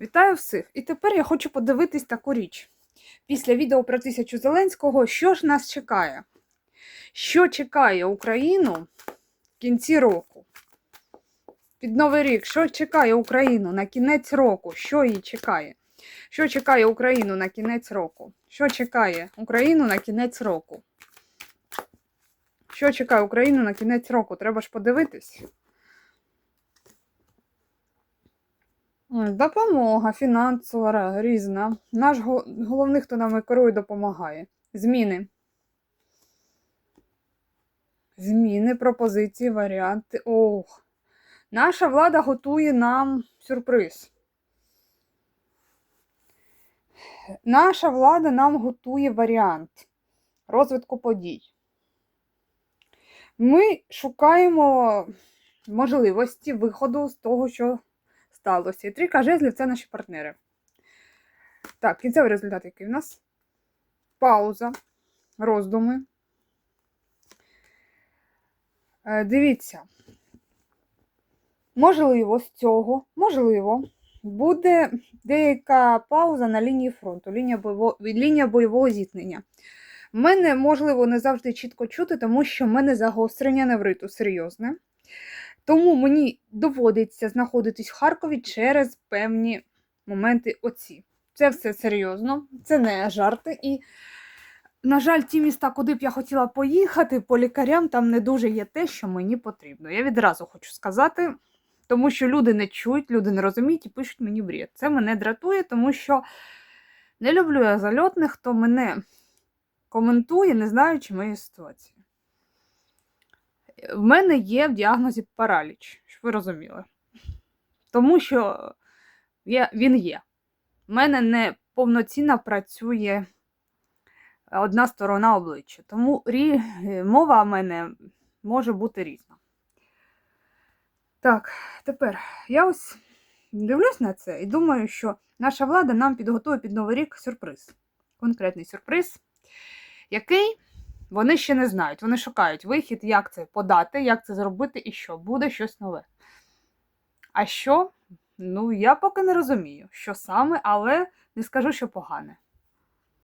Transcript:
Вітаю всіх! І тепер я хочу подивитись таку річ. Після відео про тисячу Зеленського, що ж нас чекає? Що чекає Україну в кінці року? Під Новий рік, що чекає Україну на кінець року? Що її чекає? Що чекає Україну на кінець року? Що чекає Україну на кінець року? Що чекає Україну на кінець року? Треба ж подивитись. Допомога фінансова різна. Наш головний, хто нами керує, допомагає. Зміни. Зміни, пропозиції, варіанти. Ох. Наша влада готує нам сюрприз. Наша влада нам готує варіант розвитку подій. Ми шукаємо можливості виходу з того, що сталося. І трійка жезлів це наші партнери. Так, кінцевий результат який в нас? Пауза, роздуми. Е, Дивіться. Можливо, з цього, можливо, буде деяка пауза на лінії фронту, лінія бойового, лінія бойового зіткнення. Мене, можливо, не завжди чітко чути, тому що в мене загострення невриту серйозне. Тому мені доводиться знаходитись в Харкові через певні моменти оці. Це все серйозно, це не жарти. І, на жаль, ті міста, куди б я хотіла поїхати, по лікарям там не дуже є те, що мені потрібно. Я відразу хочу сказати, тому що люди не чують, люди не розуміють і пишуть мені бред. Це мене дратує, тому що не люблю я зальотних, хто мене коментує, не знаючи моєї ситуації. В мене є в діагнозі параліч, щоб ви розуміли. Тому що є, він є. В мене не повноцінно працює одна сторона обличчя. Тому рі... мова в мене може бути різна. Так, тепер я ось дивлюсь на це і думаю, що наша влада нам підготує під Новий рік сюрприз. Конкретний сюрприз, який вони ще не знають. Вони шукають вихід, як це подати, як це зробити і що. Буде щось нове. А що? Ну, я поки не розумію, що саме, але не скажу, що погане.